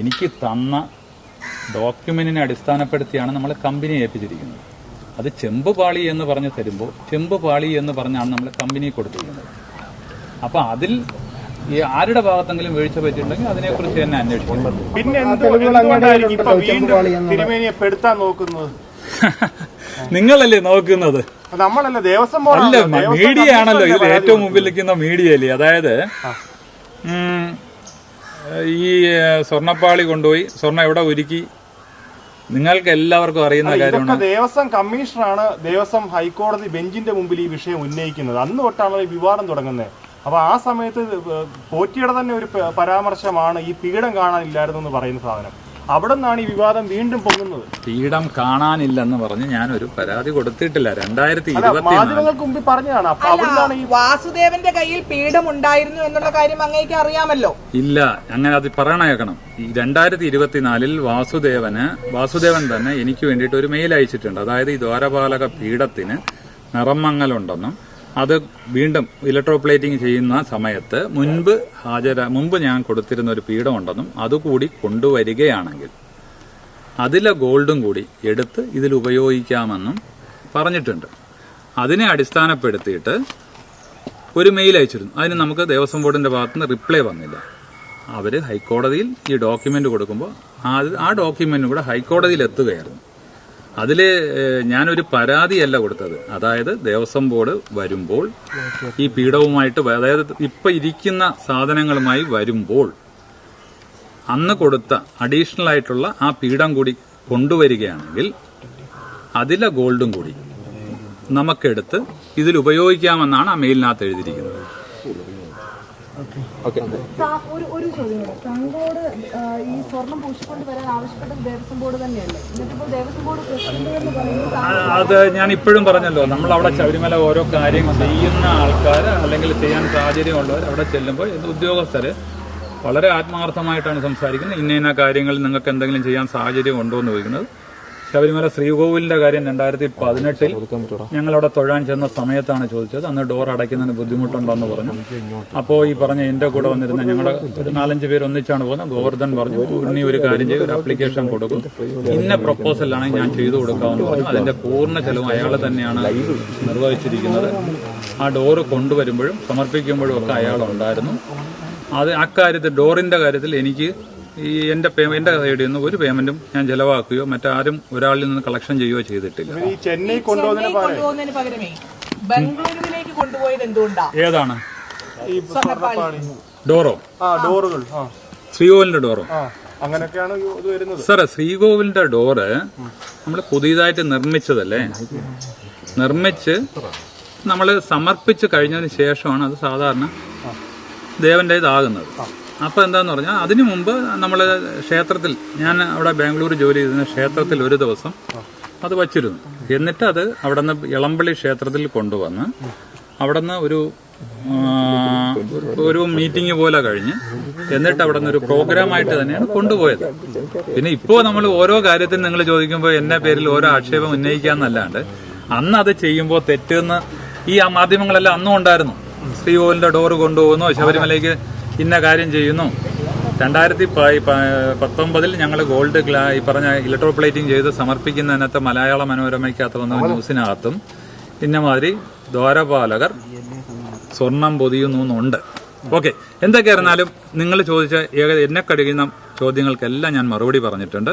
എനിക്ക് തന്ന ഡോക്യുമെന്റിനെ അടിസ്ഥാനപ്പെടുത്തിയാണ് നമ്മൾ കമ്പനി ഏൽപ്പിച്ചിരിക്കുന്നത്. അത് ചെമ്പ് പാളി എന്ന് പറഞ്ഞ് തരുമ്പോൾ ചെമ്പ് പാളി എന്ന് പറഞ്ഞാണ് നമ്മൾ കമ്പനി കൊടുത്തിരിക്കുന്നത്. അപ്പൊ അതിൽ ഈ ആരുടെ ഭാഗത്തെങ്കിലും വീഴ്ച പറ്റിയിട്ടുണ്ടെങ്കിൽ അതിനെക്കുറിച്ച് തന്നെ അന്വേഷിക്കണം. പിന്നെ തിരുമേനിയെ പെടുത്താൻ നോക്കുന്നത്? നിങ്ങളല്ലേ നോക്കുന്നത്? അപ്പൊ നമ്മളല്ല ദേവസ്വം അല്ല മീഡിയ ആണല്ലോ. ഇതിൽ ഏറ്റവും മുമ്പിൽ നിൽക്കുന്ന മീഡിയ അല്ലേ അതായത് ഈ സ്വർണപ്പാളി സ്വർണപ്പാളി കൊണ്ടുപോയി സ്വർണം എവിടെ ഒരുക്കി? നിങ്ങൾക്ക് എല്ലാവർക്കും അറിയുന്ന കാര്യമാണ്. ദേവസ്വം കമ്മീഷണറാണ് ദേവസ്വം ഹൈക്കോടതി ബെഞ്ചിന്റെ മുമ്പിൽ ഈ വിഷയം ഉന്നയിക്കുന്നത്. അന്ന് തൊട്ടാണ് ഈ വിവാദം തുടങ്ങുന്നത്. അപ്പൊ ആ സമയത്ത് പോറ്റിയുടെ തന്നെ ഒരു പരാമർശമാണ് ഈ പീഠം കാണാനില്ലായിരുന്നു എന്ന് പറയുന്ന സാധനം. അവിടെ നിന്നാണ് ഈ വിവാദം വീണ്ടും പൊങ്ങുന്നത്. പീഠം കാണാനില്ലെന്ന് പറഞ്ഞ് ഞാനൊരു പരാതി കൊടുത്തിട്ടില്ല. രണ്ടായിരത്തി മാധ്യമങ്ങൾക്ക് മുമ്പിൽ പറഞ്ഞതാണ്. അപ്പൊ അവിടുന്നാണ് ഈ വാസുദേവന്റെ കയ്യിൽ പീഠം ഉണ്ടായിരുന്നു എന്നുള്ള കാര്യം അങ്ങേക്ക് അറിയാമല്ലോ. ഇല്ല അങ്ങനെ അത് പറയണേക്കണം. ഈ രണ്ടായിരത്തി ഇരുപത്തിനാലിൽ വാസുദേവന് വാസുദേവൻ തന്നെ എനിക്ക് വേണ്ടിയിട്ട് ഒരു മെയിൽ അയച്ചിട്ടുണ്ട്. അതായത് ഈ ദ്വാരപാലക പീഠത്തിന് നിറമങ്ങലുണ്ടെന്നും അത് വീണ്ടും ഇലക്ട്രോപ്ലേറ്റിംഗ് ചെയ്യുന്ന സമയത്ത് മുൻപ് ഹാജര മുമ്പ് ഞാൻ കൊടുത്തിരുന്ന ഒരു പീഠമുണ്ടെന്നും അതുകൂടി കൊണ്ടുവരികയാണെങ്കിൽ അതിലെ ഗോൾഡും കൂടി എടുത്ത് ഇതിൽ ഉപയോഗിക്കാമെന്നും പറഞ്ഞിട്ടുണ്ട്. അതിനെ അടിസ്ഥാനപ്പെടുത്തിയിട്ട് ഒരു മെയിൽ അയച്ചിരുന്നു. അതിന് നമുക്ക് ദേവസ്വം ബോർഡിന്റെ ഭാഗത്തുനിന്ന് റിപ്ലൈ വന്നില്ല. അവർ ഹൈക്കോടതിയിൽ ഈ ഡോക്യുമെന്റ് കൊടുക്കുമ്പോൾ ആ ഡോക്യുമെന്റ് കൂടെ ഹൈക്കോടതിയിൽ എത്തുകയായിരുന്നു. ഏഹ്, ഞാനൊരു പരാതിയല്ല കൊടുത്തത്. അതായത് ദേവസ്വം ബോർഡ് വരുമ്പോൾ ഈ പീഠവുമായിട്ട് അതായത് ഇപ്പൊ ഇരിക്കുന്ന സാധനങ്ങളുമായി വരുമ്പോൾ അന്ന് കൊടുത്ത അഡീഷണൽ ആയിട്ടുള്ള ആ പീഠം കൂടി കൊണ്ടുവരികയാണെങ്കിൽ അതിലെ ഗോൾഡും കൂടി നമുക്കെടുത്ത് ഇതിൽ ഉപയോഗിക്കാമെന്നാണ് ആ മെയിലിനകത്ത് എഴുതിയിരിക്കുന്നത്. ഒരു ഒരു ചോദ്യം. താങ്കളോട് ഈ സ്വർണം പൂശിക്കൊണ്ട് വരാൻ ആവശ്യപ്പെട്ടത് ദേവസ്വം ബോർഡ് തന്നെയല്ലേ? എന്നിട്ടിപ്പോൾ ദേവസ്വം ബോർഡ് പ്രസിഡന്റ് എന്ന് പറയുന്നത് അത് ഞാൻ ഇപ്പോഴും പറഞ്ഞല്ലോ നമ്മൾ അവിടെ ശബരിമല ഓരോ കാര്യം ചെയ്യുന്ന ആൾക്കാർ അല്ലെങ്കിൽ ചെയ്യാൻ സാഹചര്യമുള്ളവർ അവിടെ ചെല്ലുമ്പോൾ ഉദ്യോഗസ്ഥർ ഉദ്യോഗസ്ഥര് വളരെ ആത്മാർത്ഥമായിട്ടാണ് സംസാരിക്കുന്നത്. ഇന്ന ഇന്ന കാര്യങ്ങൾ നിങ്ങൾക്ക് എന്തെങ്കിലും ചെയ്യാൻ സാഹചര്യം ഉണ്ടോ എന്ന് ചോദിക്കുന്നത്. ശബരിമല ശ്രീകോവിലിന്റെ കാര്യം രണ്ടായിരത്തി പതിനെട്ടിൽ ഞങ്ങളവിടെ തൊഴാൻ ചെന്ന സമയത്താണ് ചോദിച്ചത്. അന്ന് ഡോർ അടയ്ക്കുന്നതിന് ബുദ്ധിമുട്ടുണ്ടോ എന്ന് പറഞ്ഞു. അപ്പോൾ ഈ പറഞ്ഞ എന്റെ കൂടെ വന്നിരുന്ന ഞങ്ങളുടെ ഒരു നാലഞ്ച് പേര് ഒന്നിച്ചാണ് പോകുന്നത്. ഗോവർദ്ധൻ പറഞ്ഞു ഉണ്ണി ഒരു കാര്യം ചെയ്ത് ഒരു അപ്ലിക്കേഷൻ കൊടുക്കും. ഇന്ന പ്രപ്പോസലാണ് ഞാൻ ചെയ്തു കൊടുക്കാമെന്ന് പറഞ്ഞു. അതിന്റെ പൂർണ ചെലവും അയാൾ തന്നെയാണ് നിർവഹിച്ചിരിക്കുന്നത്. ആ ഡോറ് കൊണ്ടുവരുമ്പോഴും സമർപ്പിക്കുമ്പോഴും ഒക്കെ അയാൾ ഉണ്ടായിരുന്നു. അത് അക്കാര്യത്തിൽ ഡോറിന്റെ കാര്യത്തിൽ എനിക്ക് ഈ എന്റെ പേ- എന്റെ സൈഡിൽ നിന്ന് ഒരു പേയ്മെന്റും ഞാൻ ചെലവാക്കുകയോ മറ്റാരും ഒരാളിൽ നിന്ന് കളക്ഷൻ ചെയ്യുകയോ ചെയ്തിട്ടില്ല. ഈ ചെന്നൈ കൊണ്ടുപോകുന്നതിന് പകരമേ? ബംഗളൂരുവിലേക്ക് കൊണ്ടുപോയത് എന്തുകൊണ്ടാ? ഏതാണ്? ഡോറോ? ആ ഡോറുകൾ. ആ. ശ്രീകോവിലിന്റെ ഡോറോ? ആ അങ്ങനെയൊക്കെയാണ് ഈ ഇത് വരുന്നത്. സാറേ ശ്രീകോവിലിന്റെ ഡോറ് നമ്മൾ പുതിയതായിട്ട് നിർമ്മിച്ചതല്ലേ? നിർമ്മിച്ച് നമ്മൾ സമർപ്പിച്ച് കഴിഞ്ഞതിന് ശേഷമാണ് അത് സാധാരണ ദേവന്റെ ഇതാകുന്നത് അപ്പൊ എന്താന്ന് പറഞ്ഞാൽ അതിനു മുമ്പ് നമ്മൾ ക്ഷേത്രത്തിൽ ഞാൻ അവിടെ ബാംഗ്ലൂർ ജോലി ചെയ്തിരുന്ന ക്ഷേത്രത്തിൽ ഒരു ദിവസം അത് വച്ചിരുന്നു. എന്നിട്ട് അത് അവിടെ നിന്ന് ഇളമ്പള്ളി ക്ഷേത്രത്തിൽ കൊണ്ടുവന്ന് അവിടെ നിന്ന് ഒരു ഒരു മീറ്റിംഗ് പോലെ കഴിഞ്ഞ് എന്നിട്ട് അവിടെ നിന്ന് ഒരു പ്രോഗ്രാമായിട്ട് തന്നെയാണ് കൊണ്ടുപോയത്. പിന്നെ ഇപ്പോ നമ്മൾ ഓരോ കാര്യത്തിനും നിങ്ങൾ ചോദിക്കുമ്പോൾ എന്നെ പേരിൽ ഓരോ ആക്ഷേപം ഉന്നയിക്കാന്നല്ലാണ്ട് അന്ന് അത് ചെയ്യുമ്പോൾ തെറ്റെന്ന് ഈ മാധ്യമങ്ങളെല്ലാം അന്നും ഉണ്ടായിരുന്നു. ശ്രീകോവിലിന്റെ ഡോറ് കൊണ്ടുപോകുന്നു ശബരിമലയ്ക്ക് ഇന്ന കാര്യം ചെയ്യുന്നു. രണ്ടായിരത്തി പത്തൊമ്പതിൽ ഞങ്ങൾ ഗോൾഡ് ഈ പറഞ്ഞ ഇലക്ട്രോപ്ലേറ്റിംഗ് ചെയ്ത് സമർപ്പിക്കുന്നതിനകത്ത് മലയാള മനോരമയ്ക്കകത്ത് വന്ന ന്യൂസിനകത്തും ഇന്നമാതിരി ദ്വാരപാലകർ സ്വർണം പൊതിയുന്നു എന്നുണ്ട്. ഓക്കെ. എന്തൊക്കെയായിരുന്നാലും നിങ്ങൾ ചോദിച്ച ഏക എന്നെ കഴിയുന്ന ചോദ്യങ്ങൾക്കെല്ലാം ഞാൻ മറുപടി പറഞ്ഞിട്ടുണ്ട്.